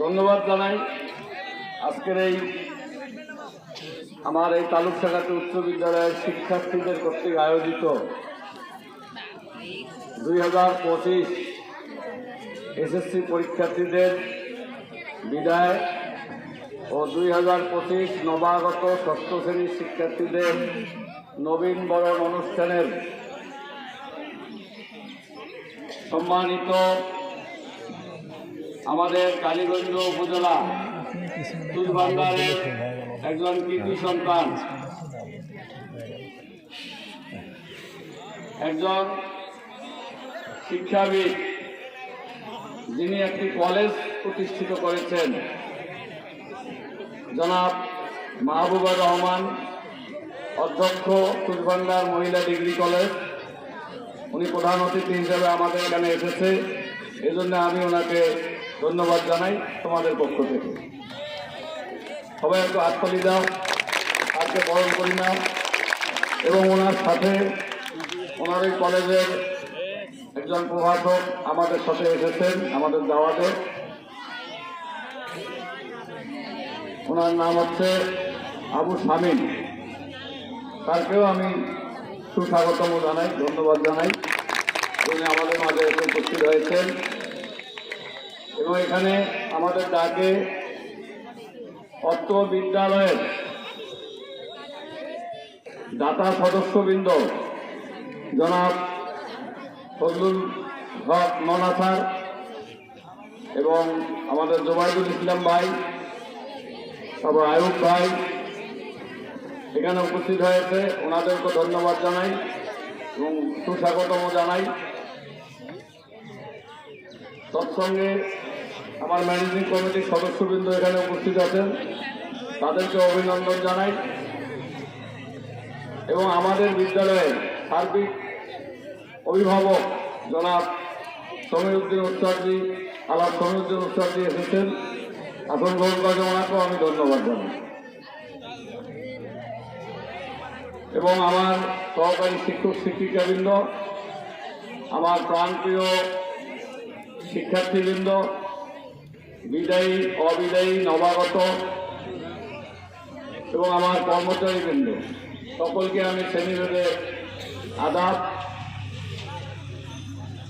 ধন্যবাদ জানাই। আজকের এই আমার এই তালুক শাখাতে উচ্চ বিদ্যালয়ের শিক্ষার্থীদের কর্তৃক আয়োজিত দুই হাজার পঁচিশ এসএসসি পরীক্ষার্থীদের বিদায় ও দুই হাজার পঁচিশ নবাগত ষষ্ঠ শ্রেণির শিক্ষার্থীদের নবীন বরণ অনুষ্ঠানের সম্মানিত আমাদের কালীগঞ্জ উপজেলা তুলবান্দারের একজন কৃতি সন্তান, একজন শিক্ষাবিদ যিনি একটি কলেজ প্রতিষ্ঠিত করেছেন। জনাব মাহবুবা রহমান, অধ্যক্ষ তুলবান্দার মহিলা ডিগ্রি কলেজ। উনি প্রধান অতিথি হিসেবে আমাদের এখানে এসেছে। এই জন্য আমি ওনাকে ধন্যবাদ জানাই তোমাদের পক্ষ থেকে। সবাই একটু আত্মলি দাও আজকে বরণ করি না এবং ওনার সাথে ওনার এই কলেজের একজন প্রভাষক আমাদের সাথে এসেছেন, আমাদের দাওয়াতে। ওনার নাম হচ্ছে আবু শামীম। তারকেও আমি সুস্বাগতম জানাই, ধন্যবাদ জানাই। উনি আমাদের মাঝে উপস্থিত হয়েছেন। এবং এখানে আমাদের ডাকে অত্র বিদ্যালয়ের দাতা সদস্যবৃন্দ, জনাব ফজলুল হক ননা স্যার এবং আমাদের জোবাইদুল ইসলাম ভাই, তারপর আয়ুব ভাই এখানে উপস্থিত হয়েছে। ওনাদেরকে ধন্যবাদ জানাই এবং সুস্বাগতম জানাই। তৎসঙ্গে আমার ম্যানেজিং কমিটির সদস্যবৃন্দ এখানে উপস্থিত আছেন। তাদেরকে অভিনন্দন জানাই। এবং আমাদের বিদ্যালয়ে সার্বিক অভিভাবক জনাব সমীরুদ্দিন উৎসর্জি আলাপ সমীরুদ্দিন উৎসর্জি এসেছেন। আসন গ্রহণ করার আমি ধন্যবাদ জানাই। এবং আমার সহকারী শিক্ষক শিক্ষিকাবৃন্দ, আমার প্রাণপ্রিয় শিক্ষার্থীবৃন্দ, বিদায়ী, অবিদায়ী, নবাগত এবং আমার কর্মচারীবৃন্দ, সকলকে আমি শ্রেণীভেদে আদাব,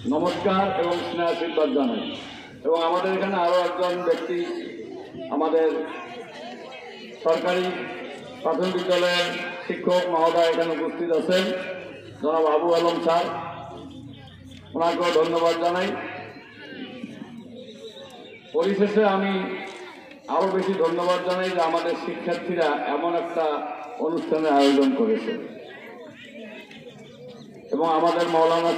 নমস্কার এবং স্নেহ আশীর্বাদ জানাই। এবং আমাদের এখানে আরও একজন ব্যক্তি আমাদের সরকারি প্রাথমিক বিদ্যালয়ের শিক্ষক মহোদয় এখানে উপস্থিত আছেন। জনাব আবু আলম স্যার, ওনাকেও ধন্যবাদ জানাই। পরিশেষে আমি আরও বেশি ধন্যবাদ জানাই যে আমাদের শিক্ষার্থীরা এমন একটা অনুষ্ঠানের আয়োজন করেছে। এবং আমাদের মৌলানা